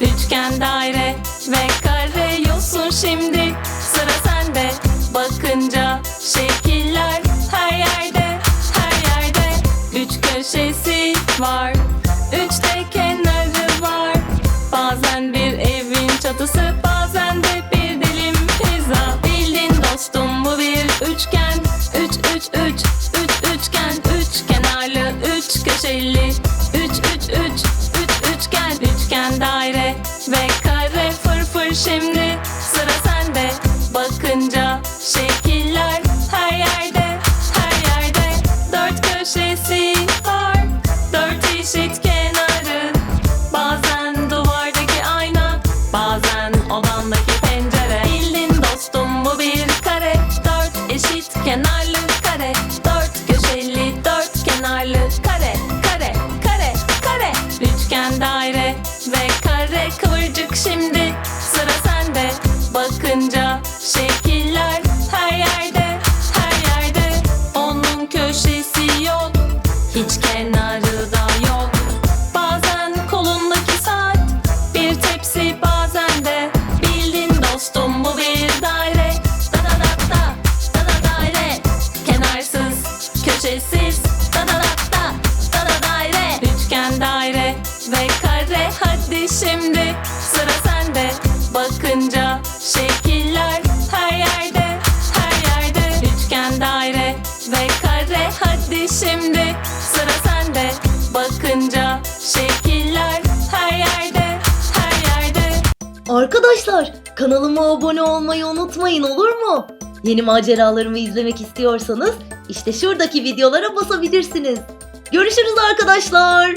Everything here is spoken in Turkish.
Üçgen, daire ve kare yosun şimdi. Sıra sende. Bakınca şekiller her yerde her yerde. Üç köşesi var Üç de kenarı var. Bazen bir evin çatısı şimdi Sıra sende. Bakınca şekiller her yerde her yerde. Dört köşesi var Dört eşit kenarı. Bazen duvardaki ayna Bazen odandaki pencere. Bildin dostum bu bir kare. Dört eşit kenarlı kare. Dört köşeli dört kenarlı kare Arkadaşlar kanalıma abone olmayı unutmayın olur mu? Yeni maceralarımı izlemek istiyorsanız işte şuradaki videolara basabilirsiniz. Görüşürüz arkadaşlar.